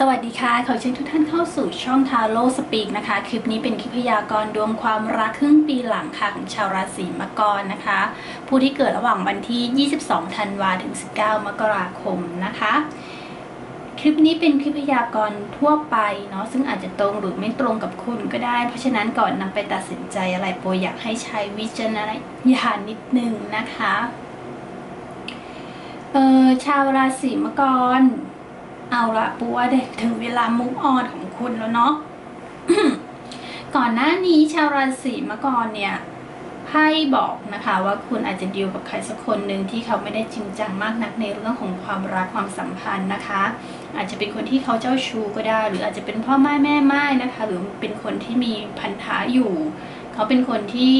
สวัสดีค่ะ ขอเชิญทุกท่านเข้าสู่ช่องทาโร่สปีกนะคะ คลิปนี้เป็นคลิปพยากรณ์ดวงความรักครึ่งปีหลังค่ะของชาวราศีมังกรนะคะ ผู้ที่เกิดระหว่างวันที่ 22 ธันวาถึง 19 มกราคมนะคะ คลิปนี้เป็นคลิปพยากรณ์ทั่วไปเนาะซึ่งอาจจะตรงหรือไม่ตรงกับคุณก็ได้ เพราะฉะนั้นก่อนนำไปตัดสินใจอะไรโปรอยากให้ใช้วิจารณญาณนิดนึงนะคะเออชาวราศีมังกร เอาละปูว่าเด็ถึงเวลามุกออนของคุณแล้วเนาะ ก่อนหน้านี้ชาวราศีมกรเนี่ยไพ่บอกนะคะว่าคุณอาจจะดีลกับใครสักคนหนึ่งที่เขาไม่ได้จริงจังมากนักในเรื่องของความรักความสัมพันธ์นะคะ อาจจะเป็นคนที่เขาเจ้าชู้ก็ได้ หรืออาจจะเป็นพ่อแม่แม่ไม้นะคะ หรือเป็นคนที่มีพันธะอยู่ เขาเป็นคนที่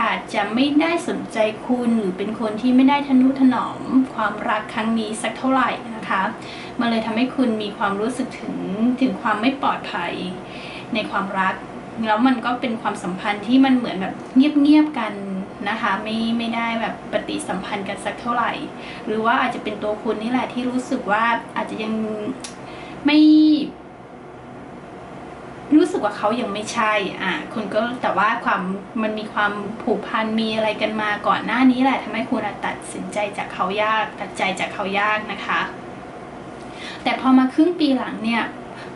อาจจะไม่ได้สนใจคุณหรือเป็นคนที่ไม่ได้ทนุถนอมความรักครั้งนี้สักเท่าไหร่ นะคะมันเลยทำให้คุณมีความรู้สึกถึงถึงความไม่ปลอดภัยในความรัก แล้วมันก็เป็นความสัมพันธ์ที่มันเหมือนแบบเงียบๆกันนะคะไม่ไม่ได้แบบปฏิสัมพันธ์กันสักเท่าไหร่ หรือว่าอาจจะเป็นตัวคุณนี่แหละที่รู้สึกว่าอาจจะยังไม่รู้สึกว่าเขายังไม่ใช่ อะ คุณก็แต่ว่าความมันมีความผูกพันมีอะไรกันมาก่อนหน้านี้แหละทำให้คุณตัดสินใจจากเขายาก ตัดใจจากเขายากนะคะ แต่พอมาครึ่งปีหลังเนี่ย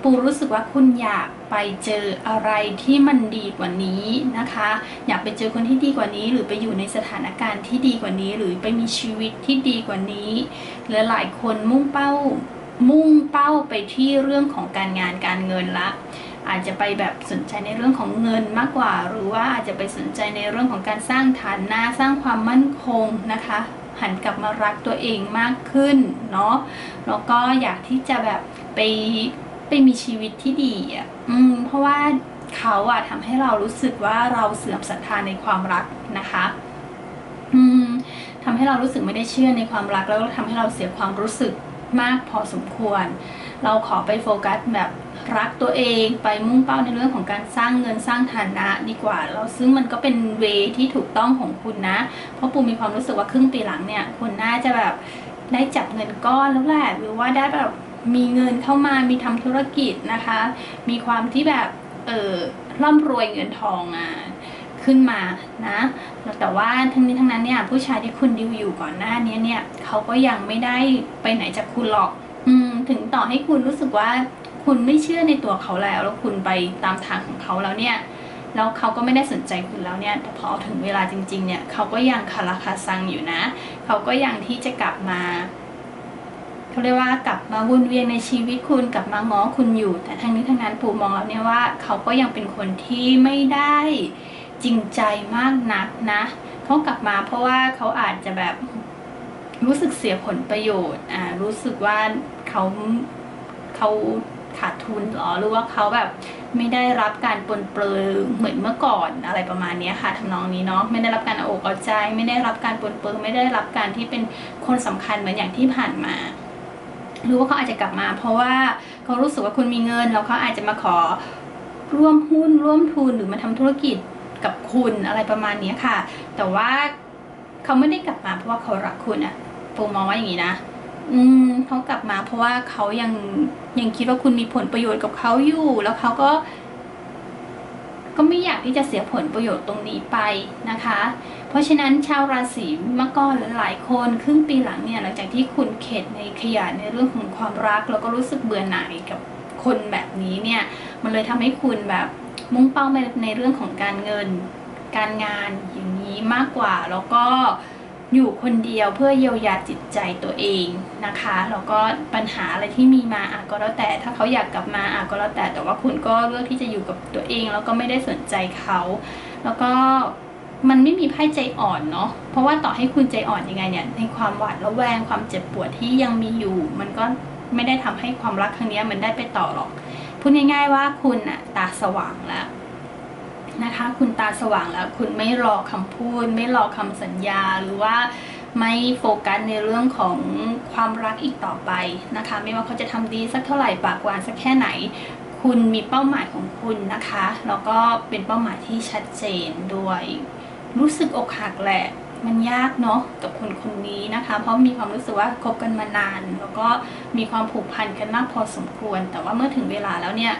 ปูรู้สึกว่าคุณอยากไปเจออะไรที่มันดีกว่านี้นะคะ อยากไปเจอคนที่ดีกว่านี้ หรือไปอยู่ในสถานการณ์ที่ดีกว่านี้ หรือไปมีชีวิตที่ดีกว่านี้และหลายคนมุ่งเป้ามุ่งเป้าไปที่เรื่องของการงานการเงินละ อาจจะไปแบบสนใจในเรื่องของเงินมากกว่า หรือว่าอาจจะไปสนใจในเรื่องของการสร้างฐานะสร้างความมั่นคงนะคะ หันกลับมารักตัวเองมากขึ้นเนาะแล้วก็อยากที่จะแบบไปไปมีชีวิตที่ดีอะอืมเพราะว่าเขาอะทำให้เรารู้สึกว่าเราเสื่อมศรัทธาในความรักนะคะอืมทำให้เรารู้สึกไม่ได้เชื่อในความรักแล้วก็ทำให้เราเสียความรู้สึกมากพอสมควร เราขอไปโฟกัสแบบ รักตัวเองไปมุ่งเป้าในเรื่องของการสร้างเงินสร้างฐานะดีกว่าแล้วซึ่งมันก็เป็นเวที่ถูกต้องของคุณนะ เพราะปูมีความรู้สึกว่าครึ่งปีหลังเนี่ยคุณน่าจะแบบได้จับเงินก้อนแล้วแหละหรือว่าได้แบบมีเงินเข้ามามีทำธุรกิจนะคะ มีความที่แบบเออร่ำรวยเงินทองอะขึ้นมานะแต่ว่าทั้งนี้ทั้งนั้นเนี่ยผู้ชายที่คุณดิวอยู่ก่อนหน้านี้เนี่ยเขาก็ยังไม่ได้ไปไหนจากคุณหรอก อืมถึงต่อให้คุณรู้สึกว่า คุณไม่เชื่อในตัวเขาแล้ว แล้วคุณไปตามทางของเขาแล้วเนี่ยแล้วเขาก็ไม่ได้สนใจคุณแล้วเนี่ยแต่พอถึงเวลาจริง ๆ เนี่ยเขาก็ยังคาราคาซังอยู่นะ เขาก็ยังที่จะกลับมาเขาเรียกว่ากลับมาวุ่นเวียนในชีวิตคุณกลับมาง้อคุณอยู่ แต่ทั้งนี้ทั้งนั้นปู่มองแล้วเนี่ยว่า เขาก็ยังเป็นคนที่ไม่ได้จริงใจมากนักนะเขากลับมาเพราะว่าเขาอาจจะแบบรู้สึกเสียผลประโยชน์อ่ารู้สึกว่าเขาเขา ขาดทุนหรอหรือว่าเขาแบบไม่ได้รับการปลนเปลือเหมือนเมื่อก่อนอะไรประมาณนี้ค่ะทำนองนี้เนาะไม่ได้รับการเอาอกเอาใจ ไม่ได้รับการปลนเปลือไม่ได้รับการที่เป็นคนสำคัญเหมือนอย่างที่ผ่านมาหรือว่าเขาอาจจะกลับมา เพราะว่าเขารู้สึกว่าคุณมีเงิน แล้วเขาอาจจะมาขอร่วมหุ้นร่วมทุนหรือมาทำธุรกิจกับคุณอะไรประมาณนี้ค่ะ แต่ว่าเขาไม่ได้กลับมาเพราะว่าเขารักคุณอะปูมองว่าอย่างนี้นะ อืมเขากลับมาเพราะว่าเขายังยังคิดว่าคุณมีผลประโยชน์กับเขาอยู่ แล้วเขาก็ ก็ไม่อยากที่จะเสียผลประโยชน์ตรงนี้ไปนะคะ เพราะฉะนั้นชาวราศีมังกรหลายคนครึ่งปีหลังเนี่ยหลังจากที่คุณเข็ดในขยะในเรื่องของความรัก แล้วก็รู้สึกเบื่อหน่ายกับคนแบบนี้เนี่ย มันเลยทำให้คุณแบบมุ่งเป้าไปในเรื่องของการเงิน การงานอย่างนี้มากกว่าแล้วก็ อยู่คนเดียวเพื่อเยียวยาจิตใจตัวเองนะคะแล้วก็ปัญหาอะไรที่มีมาอะก็แล้วแต่ ถ้าเขาอยากกลับมาอะก็แล้วแต่ แต่ว่าคุณก็เลือกที่จะอยู่กับตัวเอง แล้วก็ไม่ได้สนใจเขา แล้วก็มันไม่มีไพ่ใจอ่อนเนาะเพราะว่าต่อให้คุณใจอ่อนยังไงเนี่ยในความหวาดระแวงความเจ็บปวดที่ยังมีอยู่ มันก็ไม่ได้ทำให้ความรักครั้งนี้มันได้ไปต่อหรอกพูดง่ายๆว่าคุณอะตาสว่างแล้ว นะคะ คุณตาสว่างแล้วคุณไม่รอคำพูด ไม่รอคำสัญญาหรือว่าไม่โฟกัสในเรื่องของความรักอีกต่อไปนะคะ ไม่ว่าเขาจะทำดีสักเท่าไหร่ปากหวานสักแค่ไหน คุณมีเป้าหมายของคุณนะคะแล้วก็เป็นเป้าหมายที่ชัดเจนด้วย รู้สึกอกหักแหละมันยากเนาะกับคนคนนี้นะคะ เพราะมีความรู้สึกว่าคบกันมานาน แล้วก็มีความผูกพันกันมากพอสมควร แต่ว่าเมื่อถึงเวลาแล้วเนี่ย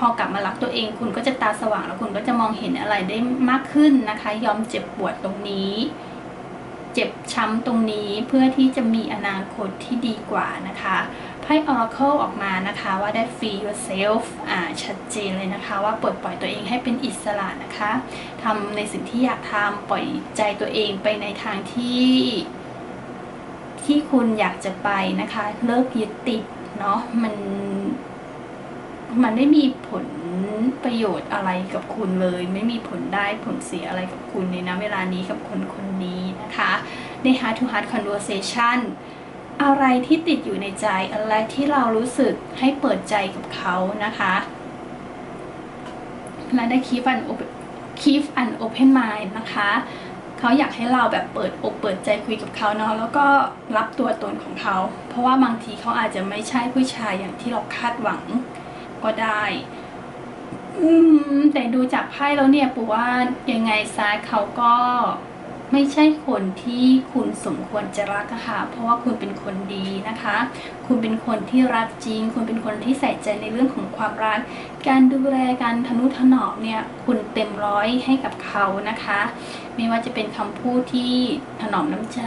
พอกลับมารักตัวเอง คุณก็จะตาสว่างแล้วคุณก็จะมองเห็นอะไรได้มากขึ้นนะคะ ยอมเจ็บปวดตรงนี้ เจ็บช้ำตรงนี้เพื่อที่จะมีอนาคตที่ดีกว่านะคะไพ่ Oracle ออกมานะคะว่าได้ free yourself อ่าชัดเจนเลยนะคะ ว่าปลดปล่อยตัวเองให้เป็นอิสระนะคะทำในสิ่งที่อยากทำปล่อยใจตัวเองไปในทางที่ที่คุณอยากจะไปนะคะ เลิกยึดติดเนาะมัน มันไม่มีผลประโยชน์อะไรกับคุณเลย ไม่มีผลได้ผลเสียอะไรกับคุณในนะเวลานี้กับคนคนนี้นะคะใน heart to heart conversation อะไรที่ติดอยู่ในใจอะไรที่เรารู้สึกให้เปิดใจกับเขานะคะและได้ keep an open keep an open mind นะคะเขาอยากให้เราแบบเปิดอกเปิดใจคุยกับเขาเนาะแล้วก็รับตัวตนของเขา เพราะว่าบางทีเขาอาจจะไม่ใช่ผู้ชายอย่างที่เราคาดหวัง ก็ได้ อืม แต่ดูจากไพ่แล้วเนี่ยปูว่ายังไงซะเขาก็ไม่ใช่คนที่คุณสมควรจะรักค่ะ เพราะว่าคุณเป็นคนดีนะคะ คุณเป็นคนที่รักจริง คุณเป็นคนที่ใส่ใจในเรื่องของความรัก การดูแลการทนุถนอมเนี่ย คุณเต็มร้อยให้กับเขานะคะ ไม่ว่าจะเป็นคำพูดที่ถนอมน้ำใจ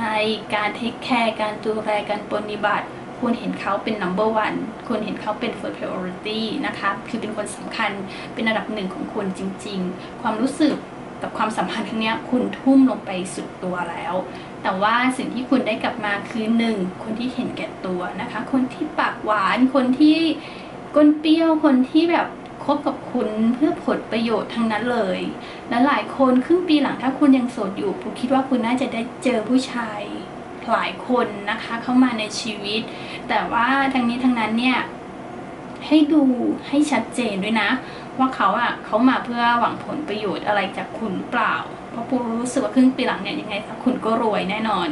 การเทคแคร์ การดูแล การปฏิบัติ คุณเห็นเขาเป็น number one คุณเห็นเขาเป็น first priority นะคะ คือเป็นคนสำคัญ เป็นอันดับหนึ่งของคุณจริง ๆ ความรู้สึกกับความสัมพันธ์ครั้งนี้คุณทุ่มลงไปสุดตัวแล้ว แต่ว่าสิ่งที่คุณได้กลับมาคือหนึ่งคนที่เห็นแก่ตัวนะคะ คนที่ปากหวาน คนที่ก้นเปรี้ยว คนที่แบบคบกับคุณเพื่อผลประโยชน์ทั้งนั้นเลย และหลายคนครึ่งปีหลังถ้าคุณยังโสดอยู่ผมคิดว่าคุณน่าจะได้เจอผู้ชาย หลายคนนะคะเข้ามาในชีวิต แต่ว่าทั้งนี้ทั้งนั้นเนี่ยให้ดูให้ชัดเจนด้วยนะ ว่าเขาอะเขามาเพื่อหวังผลประโยชน์อะไรจากคุณหรือเปล่า เพราะปูรู้สึกว่าครึ่งปีหลังเนี่ยยังไงซะคุณก็รวยแน่นอน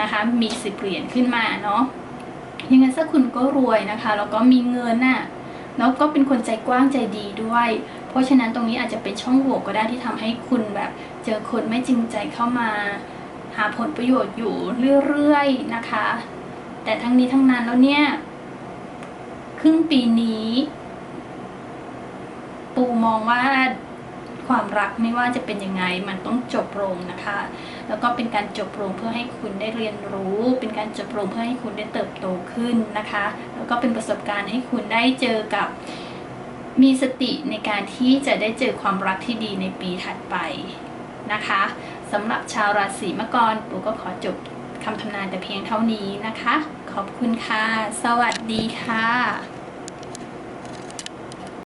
นะคะมีสิบเหรียญขึ้นมาเนาะยังไงซะคุณก็รวยนะคะแล้วก็มีเงินน่ะแล้วก็เป็นคนใจกว้างใจดีด้วย เพราะฉะนั้นตรงนี้อาจจะเป็นช่องโหว่ก็ได้ที่ทำให้คุณแบบ เจอคนไม่จริงใจเข้ามา หาผลประโยชน์อยู่เรื่อยๆนะคะ แต่ทั้งนี้ทั้งนั้นแล้วเนี่ย ครึ่งปีนี้ ปูมองว่าความรักไม่ว่าจะเป็นยังไงมันต้องจบลงนะคะ แล้วก็เป็นการจบลงเพื่อให้คุณได้เรียนรู้ เป็นการจบลงเพื่อให้คุณได้เติบโตขึ้นนะคะ แล้วก็เป็นประสบการณ์ให้คุณได้เจอกับมีสติในการที่จะได้เจอความรักที่ดีในปีถัดไปนะคะ สำหรับชาวราศีมังกรปูก็ขอจบคำทำนายแต่เพียงเท่านี้นะคะ ขอบคุณค่ะ สวัสดีค่ะ